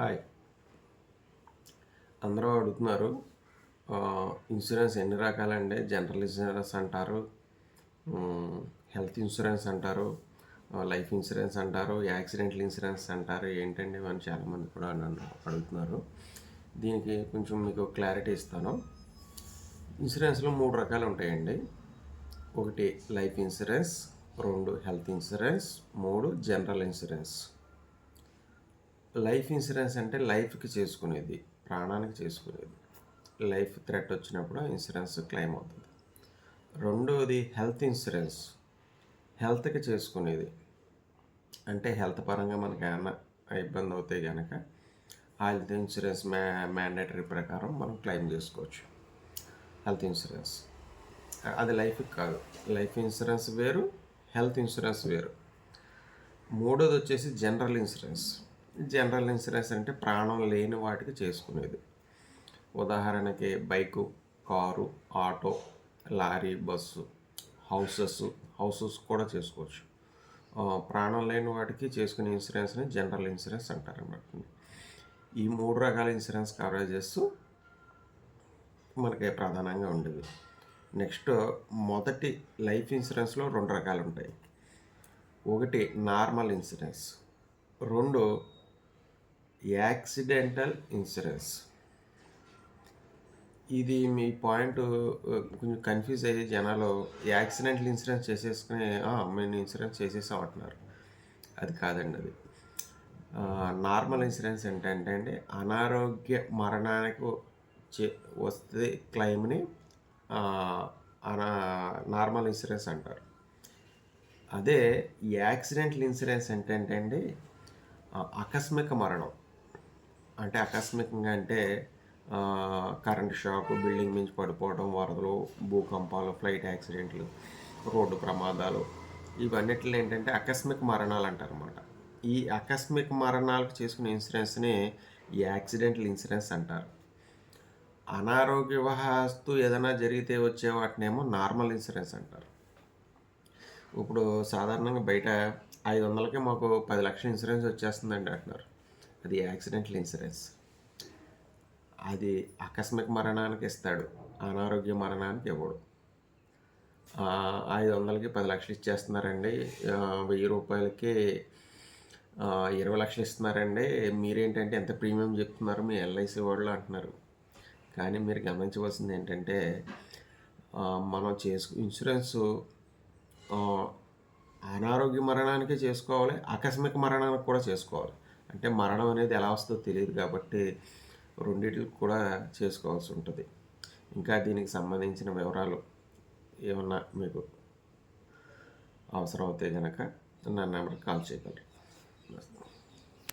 Hi. అందరూ అడుగుతున్నారు insurance ఎన్ని రకాలండి? జనరల్ ఇన్సూరెన్స్ అంటారు హెల్త్ ఇన్సూరెన్స్ అంటారు లైఫ్ ఇన్సూరెన్స్ అంటారు యాక్సిడెంటల్ ఇన్సూరెన్స్ అంటారు ఏంటండి అని చాలామంది కూడా నన్ను అడుగుతున్నారు. దీనికి కొంచెం మీకు క్లారిటీ ఇస్తాను. ఇన్సూరెన్స్లో మూడు రకాలు ఉంటాయండి. ఒకటి లైఫ్ ఇన్సూరెన్స్ రెండు హెల్త్ ఇన్సూరెన్స్ మూడు జనరల్ ఇన్సూరెన్స్. లైఫ్ ఇన్సూరెన్స్ అంటే లైఫ్కి చేసుకునేది ప్రాణానికి చేసుకునేది. లైఫ్ థ్రెట్ వచ్చినప్పుడు ఇన్సూరెన్స్ క్లెయిమ్ అవుతుంది. రెండవది హెల్త్ ఇన్సూరెన్స్. హెల్త్కి చేసుకునేది. అంటే హెల్త్ పరంగా మనకి ఏమైనా ఇబ్బంది అవుతే కనుక ఆ హెల్త్ ఇన్సూరెన్స్ మ్యా మ్యాండేటరీ ప్రకారం మనం క్లెయిమ్ చేసుకోవచ్చు. Health insurance. అది లైఫ్కి కాదు. లైఫ్ ఇన్సూరెన్స్ వేరు హెల్త్ ఇన్సూరెన్స్ వేరు. మూడోది వచ్చేసి జనరల్ ఇన్సూరెన్స్. జనరల్ ఇన్సూరెన్స్ అంటే ప్రాణం లేని వాటికి చేసుకునేది. ఉదాహరణకి bike car auto lorry bus houses houses కూడా చేసుకోవచ్చు. ప్రాణం లేని వాటికి చేసుకునే ఇన్సూరెన్స్ని జనరల్ ఇన్సూరెన్స్ అంటారన్నమాట ఈ మూడు రకాల ఇన్సూరెన్స్ కవరేజెస్ మనకి ప్రధానంగా ఉండేవి నెక్స్ట్ మొదటి లైఫ్ ఇన్సూరెన్స్లో రెండు రకాలు ఉంటాయి. ఒకటి నార్మల్ ఇన్సూరెన్స్ రెండు యాక్సిడెంటల్ ఇన్సూరెన్స్. ఇది మీ పాయింట్ కొంచెం కన్ఫ్యూజ్ అయ్యే జనాలు యాక్సిడెంటల్ ఇన్సూరెన్స్ చేసేసుకుని మేము ఇన్సూరెన్స్ చేసేసాం అంటున్నారు. అది కాదండి అది. నార్మల్ ఇన్సూరెన్స్ ఏంటంటే అండి అనారోగ్య మరణానికి చే వస్తే క్లెయిమ్ని అనా నార్మల్ ఇన్సూరెన్స్ అంటారు. అదే యాక్సిడెంటల్ ఇన్సూరెన్స్ ఏంటంటే అండి ఆకస్మిక మరణం. అంటే ఆకస్మికంగా అంటే కరెంట్ షాక్ బిల్డింగ్ మించి పడిపోవడం వరదలు భూకంపాలు ఫ్లైట్ యాక్సిడెంట్లు రోడ్డు ప్రమాదాలు ఇవన్నిటిలో ఏంటంటే ఆకస్మిక మరణాలు అంటారు అనమాట ఈ ఆకస్మిక మరణాలకు చేసుకునే ఇన్సూరెన్స్ని యాక్సిడెంటల్ ఇన్సూరెన్స్ అంటారు. అనారోగ్య వస్తు ఏదైనా జరిగితే వచ్చే వాటినేమో నార్మల్ ఇన్సూరెన్స్ అంటారు. ఇప్పుడు సాధారణంగా బయట ఐదు వందలకి మాకు పది లక్షల ఇన్సూరెన్స్ వచ్చేస్తుందండి అంటున్నారు. అది యాక్సిడెంటల్ ఇన్సూరెన్స్. అది ఆకస్మిక మరణానికి ఇస్తాడు. అనారోగ్య మరణానికి ఇవ్వడు. ఐదు వందలకి పది లక్షలు ఇచ్చేస్తున్నారండి. వెయ్యి రూపాయలకి ఇరవై లక్షలు ఇస్తున్నారండి. మీరేంటంటే ఎంత ప్రీమియం చెప్తున్నారు మీ ఎల్ఐసి వాళ్ళు అంటున్నారు. కానీ మీరు గమనించవలసింది ఏంటంటే మనం చేసుకు ఇన్సూరెన్స్ అనారోగ్య మరణానికి చేసుకోవాలి ఆకస్మిక మరణానికి కూడా చేసుకోవాలి. అంటే మరణం అనేది ఎలా వస్తుందో తెలియదు కాబట్టి రెండింటికి కూడా చేసుకోవాల్సి ఉంటుంది. ఇంకా దీనికి సంబంధించిన వివరాలు ఏమన్నా మీకు అవసరం అవుతే కనుక నా నెంబర్కి కాల్ చేయగలరు.